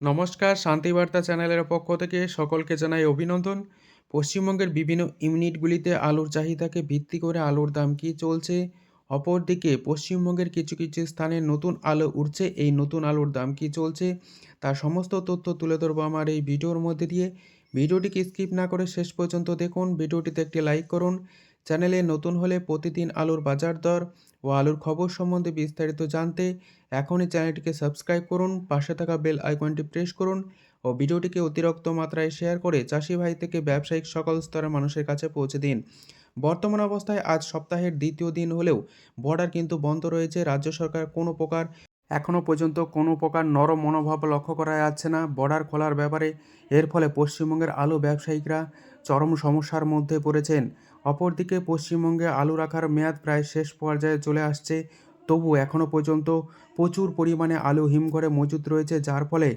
নমস্কার শান্তিবার্তা চ্যানেলের পক্ষ থেকে সকলকে জানাই অভিনন্দন। পশ্চিমবঙ্গের বিভিন্ন ইউনিটগুলিতে আলুর চাহিদাকে ভিত্তি করে আলুর দাম কী চলছে? অপরদিকে, পশ্চিমবঙ্গের কিছু কিছু স্থানে নতুন আলু উঠছে, এই নতুন আলুর দাম কী চলছে? তার সমস্ত তথ্য তুলে ধরবো আমার এই ভিডিওর মধ্যে দিয়ে। ভিডিওটিকে স্কিপ না করে শেষ পর্যন্ত দেখুন, ভিডিওটিতে একটি লাইক করুন চ্যানেলে নতুন হলে প্রতিদিন আলুর বাজার দর ও আলুর খবর সম্বন্ধে বিস্তারিত জানতে এখনই চ্যানেলটিকে সাবস্ক্রাইব করুন, পাশে থাকা বেল আইকনটি প্রেস করুন ও ভিডিওটিকে অতিরিক্ত মাত্রায় শেয়ার করে চাষি ভাই থেকে ব্যবসায়িক সকল স্তরের মানুষের কাছে পৌঁছে দিন। বর্তমান অবস্থায় আজ সপ্তাহের দ্বিতীয় দিন হলেও বর্ডার কিন্তু বন্ধ রয়েছে। রাজ্য সরকার কোনো প্রকার, এখনও পর্যন্ত কোনো প্রকার নরম মনোভাব লক্ষ্য করা যাচ্ছে না। বর্ডার খোলার ব্যাপারে, এর ফলে পশ্চিমবঙ্গের আলু ব্যবসায়িকরা চরম সমস্যার মধ্যে পড়েছেন। অপরদিকে পশ্চিমবঙ্গে আলু রাখার মেয়াদ প্রায় শেষ পর্যায়ে চলে আসছে। তবু এখনও পর্যন্ত প্রচুর পরিমাণে আলু হিমঘরে মজুত রয়েছে, যার ফলে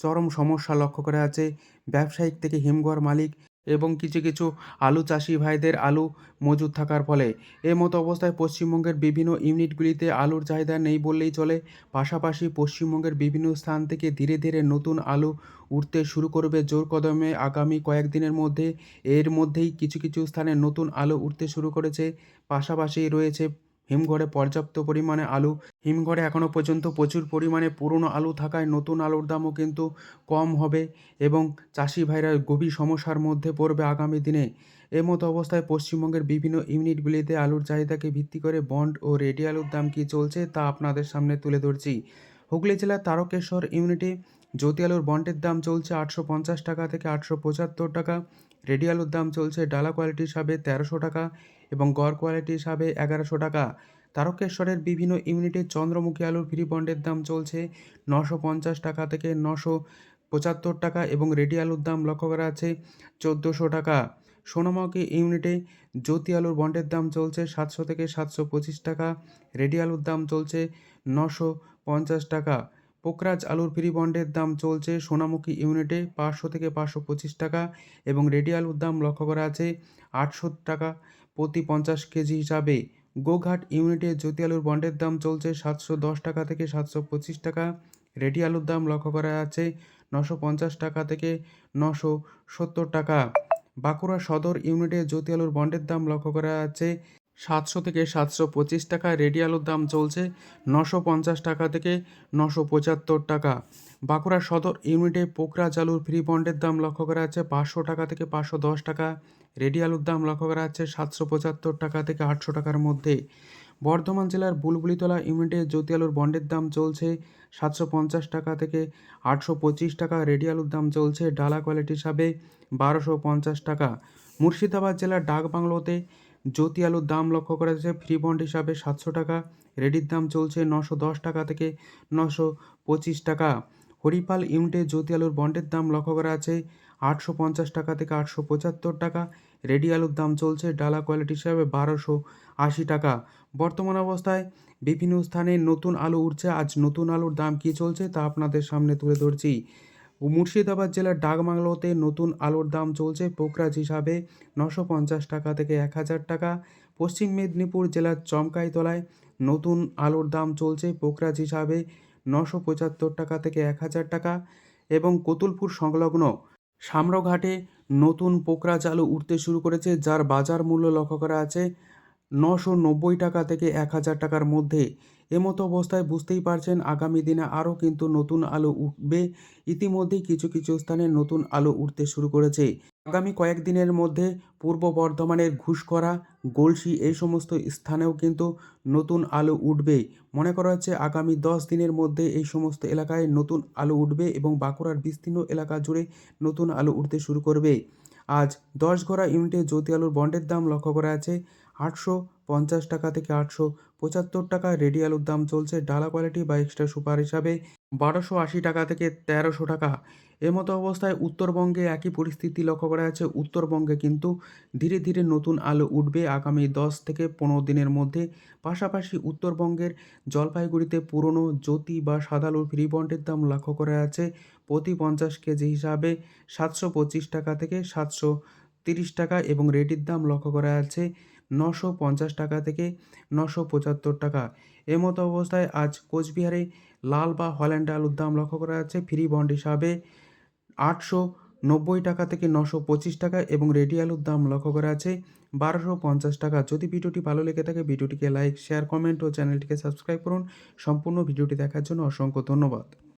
চরম সমস্যা লক্ষ্য করা আছে ব্যবসায়িক থেকে হিমঘর মালিক এবং কিছু কিছু আলু চাষি ভাইদের আলু মজুত থাকার ফলে। এ মতো অবস্থায় পশ্চিমবঙ্গের বিভিন্ন ইউনিটগুলিতে আলুর চাহিদা নেই বললেই চলে। পাশাপাশি পশ্চিমবঙ্গের বিভিন্ন স্থান থেকে ধীরে ধীরে নতুন আলু উঠতে শুরু করবে জোর কদমে। আগামী কয়েকদিনের মধ্যে, এর মধ্যেই কিছু কিছু স্থানে নতুন আলু উঠতে শুরু করেছে। পাশাপাশি রয়েছে হিমঘরে পর্যাপ্ত পরিমাণে আলু। হিমঘরে এখনও পর্যন্ত প্রচুর পরিমাণে পুরনো আলু থাকায় নতুন আলুর দামও কিন্তু কম হবে এবং চাষি ভাইরা গভীর সমস্যার মধ্যে পড়বে আগামী দিনে। এমতো অবস্থায় পশ্চিমবঙ্গের বিভিন্ন ইউনিটগুলিতে আলুর চাহিদাকে ভিত্তি করে বন্ড ও রেডি আলুর দাম কী চলছে তা আপনাদের সামনে তুলে ধরছি। হুগলি জেলার তারকেশ্বর ইউনিটে জ্যোতি আলুর বন্ডের দাম চলছে আটশো পঞ্চাশ টাকা থেকে আটশো পঁচাত্তর টাকা। রেডি আলুর দাম চলছে ডালা কোয়ালিটি হিসাবে তেরোশো টাকা এবং গড় কোয়ালিটি হিসাবে এগারোশো টাকা। তারকেশ্বরের বিভিন্ন ইউনিটে চন্দ্রমুখী আলুর ফ্রি বন্ডের দাম চলছে নশো পঞ্চাশ টাকা থেকে নশো পঁচাত্তর টাকা এবং রেডি আলুর দাম লক্ষ্য করা আছে চোদ্দোশো টাকা। সোনামুখী ইউনিটে জ্যোতি আলুর বন্ডের দাম চলছে সাতশো থেকে সাতশো পঁচিশ টাকা। রেডি আলুর দাম চলছে নশো পঞ্চাশ টাকা। পোকরাজ আলুর ফ্রি বন্ডের দাম চলছে সোনামুখী ইউনিটে পাঁচশো থেকে পাঁচশো পঁচিশ টাকা এবং রেডি আলুর দাম লক্ষ্য করা আছে আটশো টাকা প্রতি পঞ্চাশ কেজি হিসাবে। গোঘাট ইউনিটে জ্যোতি আলুর বন্ডের দাম চলছে সাতশো দশ টাকা থেকে সাতশো পঁচিশ টাকা। রেডি আলুর দাম লক্ষ্য করা আছে নশো পঞ্চাশ টাকা থেকে নশো সত্তর টাকা। বাঁকুড়া সদর ইউনিটে জ্যোতি আলুর বন্ডের দাম লক্ষ্য করা আছে সাতশো থেকে সাতশো পঁচিশ টাকা রেডি আলুর দাম চলছে নশো পঞ্চাশ টাকা থেকে নশো পঁচাত্তর টাকা। বাঁকুড়া সদর ইউনিটে পোকরাজ চালুর ফ্রি বন্ডের দাম লক্ষ্য করা যাচ্ছে পাঁচশো টাকা থেকে পাঁচশো দশ টাকা রেডি আলুর দাম লক্ষ্য করা যাচ্ছে সাতশো পঁচাত্তর টাকা থেকে আটশো টাকার মধ্যে। বর্ধমান জেলার বুলবুলিতলা ইউনিটে জ্যোতি আলুর বন্ডের দাম চলছে সাতশো পঞ্চাশ টাকা থেকে আটশো পঁচিশ টাকা রেডি আলুর দাম চলছে ডালা কোয়ালিটি হিসাবে বারোশো পঞ্চাশ টাকা। মুর্শিদাবাদ জেলার ডাক বাংলোতে জ্যোতি আলুর দাম লক্ষ্য করা যাচ্ছে। ফ্রি বন্ড হিসাবে সাতশো টাকা, রেডির দাম চলছে নশো দশ টাকা থেকে নশো পঁচিশ টাকা। হরিপাল ইউনিটে জ্যোতি আলুর বন্ডের দাম লক্ষ্য করা আছে আটশো পঞ্চাশ টাকা থেকে আটশো পঁচাত্তর টাকা। রেডি আলুর দাম চলছে ডালা কোয়ালিটি হিসাবে বারোশো আশি টাকা। বর্তমান অবস্থায় বিভিন্ন স্থানে নতুন আলু উঠছে। আজ নতুন আলুর দাম কী চলছে তা আপনাদের সামনে তুলে ধরছি। মুর্শিদাবাদ জেলার ডাকবাংলোতে নতুন আলুর দাম চলছে পোকরাজ হিসাবে নশো পঞ্চাশ টাকা থেকে এক হাজার টাকা। পশ্চিম মেদিনীপুর জেলার চমকাইতলায় নতুন আলুর দাম চলছে পোকরাজ হিসাবে নশো পঁচাত্তর টাকা থেকে এক হাজার টাকা এবং কতুলপুর সংলগ্ন সামরঘাটে নতুন পোকরাজ আলু উঠতে শুরু করেছে, যার বাজার মূল্য লক্ষ্য করা আছে নশো নব্বই টাকা থেকে এক হাজার টাকার মধ্যে। এমতো অবস্থায় বুঝতেই পারছেন আগামী দিনে আরও কিন্তু নতুন আলু উঠবে। ইতিমধ্যেই কিছু কিছু স্থানে নতুন আলু উঠতে শুরু করেছে। আগামী কয়েকদিনের মধ্যে পূর্ব বর্ধমানের ঘুষকরা গলসি এই সমস্ত স্থানেও কিন্তু নতুন আলু উঠবে। মনে করা হচ্ছে আগামী দশ দিনের মধ্যে এই সমস্ত এলাকায় নতুন আলু উঠবে এবং বাঁকুড়ার বিস্তীর্ণ এলাকা জুড়ে নতুন আলু উঠতে শুরু করবে। আজ দশ ঘোড়া ইউনিটে জ্যোতি আলুর বন্ডের দাম লক্ষ্য করা আছে আটশো পঞ্চাশ টাকা থেকে আটশো পঁচাত্তর টাকা। রেডি আলুর দাম চলছে ডালা কোয়ালিটি বা এক্সট্রা সুপার হিসাবে বারোশো আশি টাকা থেকে তেরোশো টাকা। এমতো অবস্থায় উত্তরবঙ্গে একই পরিস্থিতি লক্ষ্য করা যাচ্ছে। উত্তরবঙ্গে কিন্তু ধীরে ধীরে নতুন আলু উঠবে আগামী দশ থেকে পনেরো দিনের মধ্যে। পাশাপাশি উত্তরবঙ্গের জলপাইগুড়িতে পুরনো জ্যোতি বা সাদা আলুর ফ্রি বন্ডের দাম লক্ষ্য করা যাচ্ছে। প্রতি পঞ্চাশ কেজি হিসাবে সাতশো পঁচিশ টাকা থেকে সাতশো তিরিশ টাকা এবং রেডির দাম লক্ষ্য করা যাচ্ছে। নশো পঞ্চাশ টাকা থেকে নশো পঁচাত্তর টাকা। এমতো অবস্থায় আজ কোচবিহারে লাল বা হল্যান্ড আলুর দাম লক্ষ্য করা যাচ্ছে। ফ্রি বন্ড হিসাবে আটশো নব্বই টাকা থেকে নশো পঁচিশ টাকা এবং রেডি আলুর দাম লক্ষ্য করা আছে বারোশো পঞ্চাশ টাকা। যদি ভিডিওটি ভালো লেগে থাকে, ভিডিওটিকে লাইক, শেয়ার, কমেন্ট ও চ্যানেলটিকে সাবস্ক্রাইব করুন। সম্পূর্ণ ভিডিওটি দেখার জন্য অসংখ্য ধন্যবাদ।